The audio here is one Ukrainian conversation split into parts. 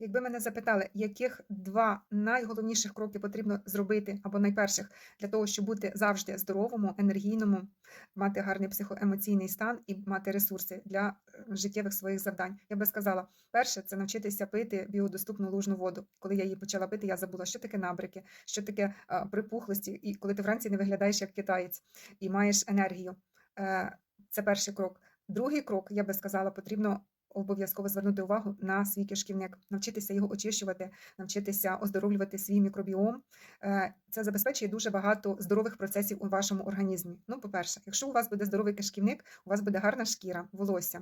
Якби мене запитали, яких два найголовніших кроки потрібно зробити, або найперших для того, щоб бути завжди здоровому, енергійному, мати гарний психоемоційний стан і мати ресурси для е, життєвих своїх завдань, я би сказала, перше це навчитися пити біодоступну лужну воду. Коли я її почала пити, я забула, що таке набрики, що таке е, припухлості, і коли ти вранці не виглядаєш як китаєць і маєш енергію. Е, Це перший крок. Другий крок, я би сказала, потрібно обов'язково звернути увагу на свій кишківник, навчитися його очищувати, навчитися оздоровлювати свій мікробіом. Е, Це забезпечує дуже багато здорових процесів у вашому організмі. Ну, по-перше, якщо у вас буде здоровий кишківник, у вас буде гарна шкіра, волосся,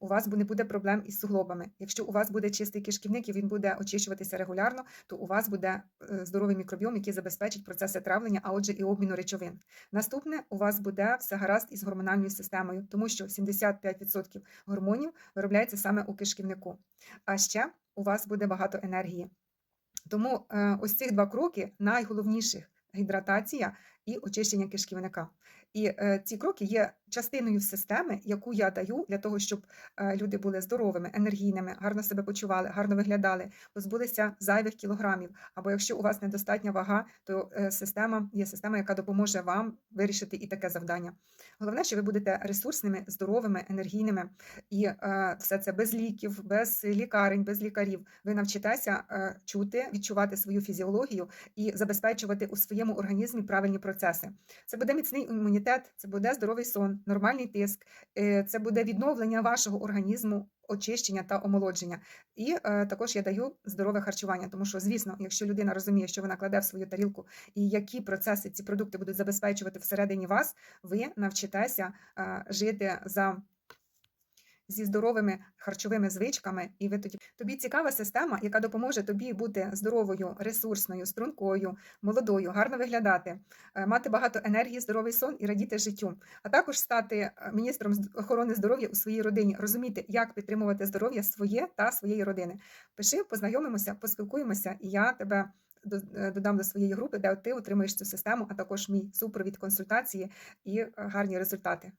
у вас не буде проблем із суглобами. Якщо у вас буде чистий кишківник і він буде очищуватися регулярно, то у вас буде е, здоровий мікробіом, який забезпечить процеси травлення, а отже, і обміну речовин. Наступне у вас буде все гаразд із гормональною системою, тому що 75% гормонів виробляється саме у кишківнику. А ще у вас буде багато енергії. Тому е, ось цих два кроки найголовніших гідратація і очищення кишківника. І е, ці кроки є частиною системи, яку я даю для того, щоб е, люди були здоровими, енергійними, гарно себе почували, гарно виглядали, позбулися зайвих кілограмів. Або якщо у вас недостатня вага, то е, система є система, яка допоможе вам вирішити і таке завдання. Головне, що ви будете ресурсними, здоровими, енергійними, і е, все це без ліків, без лікарень, без лікарів. Ви навчитеся чути, відчувати свою фізіологію і забезпечувати у своєму організмі правильні процеси. Це буде міцний імунітет, це буде здоровий сон, нормальний тиск, е, це буде відновлення вашого організму. Очищення та омолодження, і е, також я даю здорове харчування, тому що, звісно, якщо людина розуміє, що вона кладе в свою тарілку, і які процеси ці продукти будуть забезпечувати всередині вас, ви навчитеся е, жити за зі здоровими харчовими звичками, і ви тоді тобі цікава система, яка допоможе тобі бути здоровою, ресурсною, стрункою, молодою, гарно виглядати, е, мати багато енергії, здоровий сон і радіти життю, а також стати е, міністром охорони здоров'я у своїй родині, розуміти, як підтримувати здоров'я своє та своєї родини. Пиши, познайомимося, поспілкуємося, і я тебе. е, Додам до своєї групи, де ти отримуєш цю систему, а також мій супровід консультації і гарні результати.